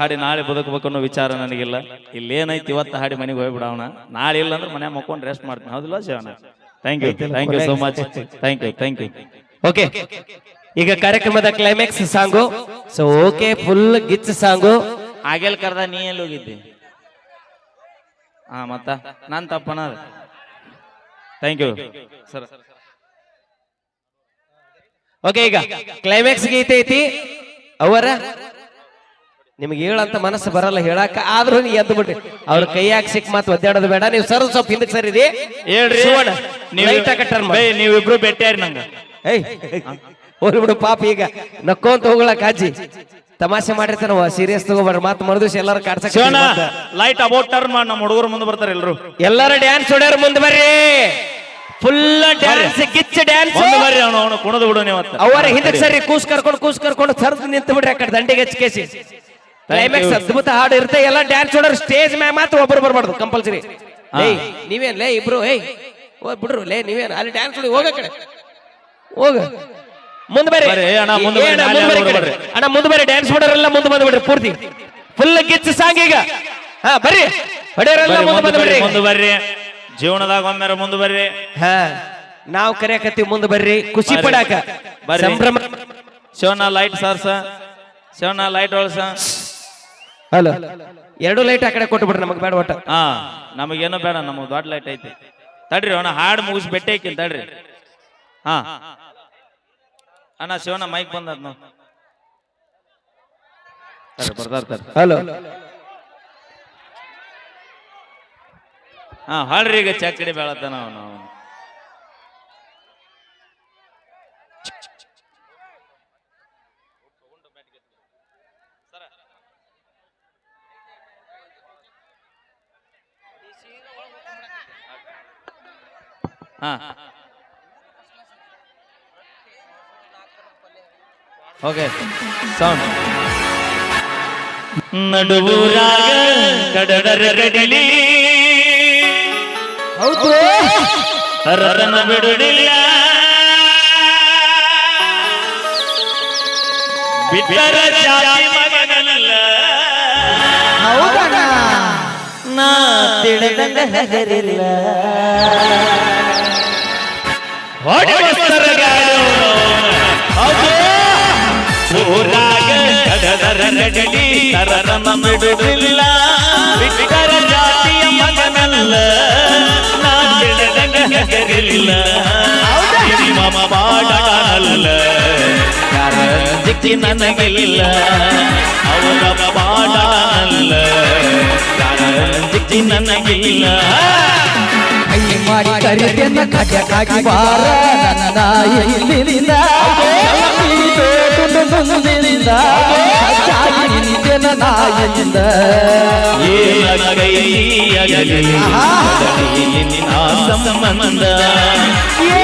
ಹಾಡಿ ನಾಳೆ ಬದುಕಬೇಕು ಅನ್ನೋ ವಿಚಾರ ನನಗಿಲ್ಲ. ಇಲ್ಲಿ ಏನೈತಿ ಇವತ್ತು ಹಾಡಿ ಮನೆಗೆ ಹೋಗ್ಬಿಡವಣ ನಾಳೆ ಇಲ್ಲ ಅಂದ್ರೆ ಮನೆ ಮಕ್ಕೊಂಡು ರೆಸ್ಟ್ ಮಾಡ್ತೀನಿ. ಹೌದಿಲ್ಲ Shivanna? Thank you thank you so much thank you thank you okay ಈಗ ಕಾರ್ಯಕ್ರಮದ climax song. So okay full ಗಿಚ್ song. ಆಗೇಲ್ ಕರ್ದ ನೀ ಎಲ್ಲಿ ಹೋಗಿದ್ದಿ? ಹಾ ಮತ್ತ? ನಾನ್ ತಪ್ಪನ ಥ್ಯಾಂಕ್ ಯು ಸರ್ ಓಕೆ ಈಗ ಕ್ಲೈಮ್ಯಾಕ್ಸ್ ಗೀತೆ ಐತಿ. ಅವರ ನಿಮ್ಗೆ ಹೇಳಂತ ಮನಸ್ಸು ಬರಲ್ಲ ಹೇಳಾಕ ಆದ್ರೂ ನೀ ಎದ್ದು ಬಿಟ್ರಿ ಅವ್ರ ಕೈಯಾಗ ಸಿಕ್ ಮಾತು ಒದ್ದಾಡೋದು ಬೇಡ ನೀವು ಸರ್ ಸ್ವಲ್ಪ ಹಿಂದಕ್ಕೆ ಸರಿ ಇದೆ ಹೇಳ್ರಿ ಲೈಟ್ ನೀವಿಬ್ರು ಭೇಟಿಯಾರಿ ನಂಗ. ಏಯ್ ಹೋಗ್ಲಿ ಬಿಡು ಪಾಪ ಈಗ. ನಕ್ಕೊಂತ ಹೋಗ್ಲಕ್ ಕಾಜಿ ತಮಾಷೆ ಮಾಡಿರ್ತಾನ ಸೀರಿಯಸ್ ತಗೋಬಾರ ಮಾತು ಮರುದಿವ್ಸ ಎಲ್ಲಾರು ಕಾಡ್ಸಕ್ ಲೈಟ್ ಅಬೌಟ್ ಟರ್ನ್ ಮಾಡಿ ನಮ್ಮ ಹುಡುಗರು ಮುಂದೆ ಬರ್ತಾರೆ ಎಲ್ರು. ಎಲ್ಲಾರು ಡ್ಯಾನ್ಸ್ ಹೊಡ್ಯಾರ ಮುಂದೆ ಬರ್ರಿ. ಫುಲ್ ಡ್ಯಾನ್ಸ್ ಗಿಚ್ಚ ಡ್ಯಾನ್ಸ್ ಬರ್ರಿ ಅವನು ಅವನು ಕುಣದು ಬಿಡು ನೀವು ಅವರ ಹಿಂದಕ್ಕೆ ಸರಿ. ಕೂಸ್ ಕರ್ಕೊಂಡು ಕೂಸ್ ಕರ್ಕೊಂಡು ಸರ್ದು ನಿಂತು ಬಿಡ್ರಿ ಆ ಕಡೆ ದಂಡಿಗೆ ಕ್ಲೈಮ್ಯಾಕ್ಸ್ ಅದ್ಭುತ ಹಾಡು ಇರುತ್ತೆ ಎಲ್ಲ ಡ್ಯಾನ್ಸ್ ಹೊಡೋರು ಸ್ಟೇಜ್ ಮ್ಯಾಗ ಮಾತ್ರ ಒಬ್ರು ಬರ್ಬಾರ್ದು ಕಂಪಲ್ಸರಿ ಏಯ್ ನೀವೇನ್ ಲೇ ಇಬ್ರು ಏಯ್ ಓ ಬಿಡ್ರು ಲೇ ನೀವೇನ್ ಅಲ್ಲಿ ಡ್ಯಾನ್ಸ್ ಹೊಡಿ ಹೋಗ ಕಡೆ. ಹೋಗ. ಮುಂದೆ ಬರ್ರಿ. ಬರ್ರಿ, ಅಣ್ಣ, ಮುಂದೆ ಏ, ಬರ್ರಿ, ಅಣ್ಣ, ನಾಳೆ ಮುಂದೆ ಬರ್ರಿ ಬರ್ರಿ. ಕಡೆ. ಅಣ್ಣ ಮುಂದೆ ಬರ್ರಿ ಡ್ಯಾನ್ಸ್ ಮಾಡೋರೆಲ್ಲ ಮುಂದೆ ಬಂದ್ಬಿಡ್ರಿ ಪೂರ್ತಿ. ಫುಲ್ ಕಿಚ್ಚು ಸಾಂಗ್ ಈಗ. ಹಾ ಬರ್ರಿ. ಹೊಡೆಯೋರೆಲ್ಲ ಮುಂದೆ ಬಂದು ಬಂದ್ಬಿಡ್ರಿ ಮುಂದೆ ಬರ್ರಿ. ಜೀವನದಾಗ ಒಮ್ಮೆ ಮುಂದೆ ಬರ್ರಿ. ಹಾ ನಾವು ಕರೆಯಕತ್ತೀವಿ ಮುಂದೆ ಬರ್ರಿ. ಖುಷಿ ಬರ್ರಿ. ಪಡಾಕ. ಬರ್ರಿ. ಸಂಭ್ರಮ. Shivanna light sir Shivanna light ಒಳಸ hello. ಎರಡು ಲೈಟ್ ಆ ಕಡೆ ಕೊಟ್ಟು ಬಿಡ್ರಿ ನಮಗೆ ಬೇಡ ಒಟ್ಟ. ಹಾ ನಮಗೇನೋ ಬೇಡ ನಮಗೆ ದೊಡ್ಡ ಲೈಟ್ ಐತಿ. ತಡ್ರಿ ಅವನ ಹಾಡು ಮುಗಿಸಿ ಬೆಟ್ಟೆ ಐಕಿಲ್ ತಡ್ರಿ. ಹಾ. ಅಣ್ಣ ಶಿವಣ್ಣ ಮೈಕ್ ಬಂದದ್ ನಾವು. ಹಲೋ. ಹಾ ಹಾಳ್ರಿ ಈಗ ಚಕ್ಕಡಿ ಬೆಳತಾನ ಅವನು. ಹಾ. ಓಕೆ ಸೌಂಡ್ ನಡುವೂರಾಗ ಕಡಡರ ಕಡಲಿ ಹೌದು. ಹರರನ ಬಿಡುಡಿಲ್ಲ ಬಿಟ್ಟರ ಜಾತಿ ಮಗನಲ್ಲ. ಹೌದಣ್ಣ. ನಾ ತಿಳಿದಂಗ ಹೆದರಿಲ್ಲ. ಬಿಡುವುದಿಲ್ಲ ಬಿಟ್ಟರ ಜಾತಿಯ ಮಗನಲ್ಲ ನಾನು ಬಾಡಲ್ಲ ಯಾರ ದಿಕ್ಕಿ ನನಗಿಲ್ಲ ಅವರ ಬಾಡಲ್ಲ ಯಾರ ದಿಕ್ಕಿ ನನಗಿಲ್ಲ ಮಾಡಿ ಕರಿತೆನ್ನ ಕಟ್ಯಕ್ಕಾಗಿ ಬಾರ. ನನ್ನ ಇಲ್ಲಿಂದ ಮುಂದಿನಿಂದ ನಾಯಿಂದ ಸಂಬಂಧ. ಏ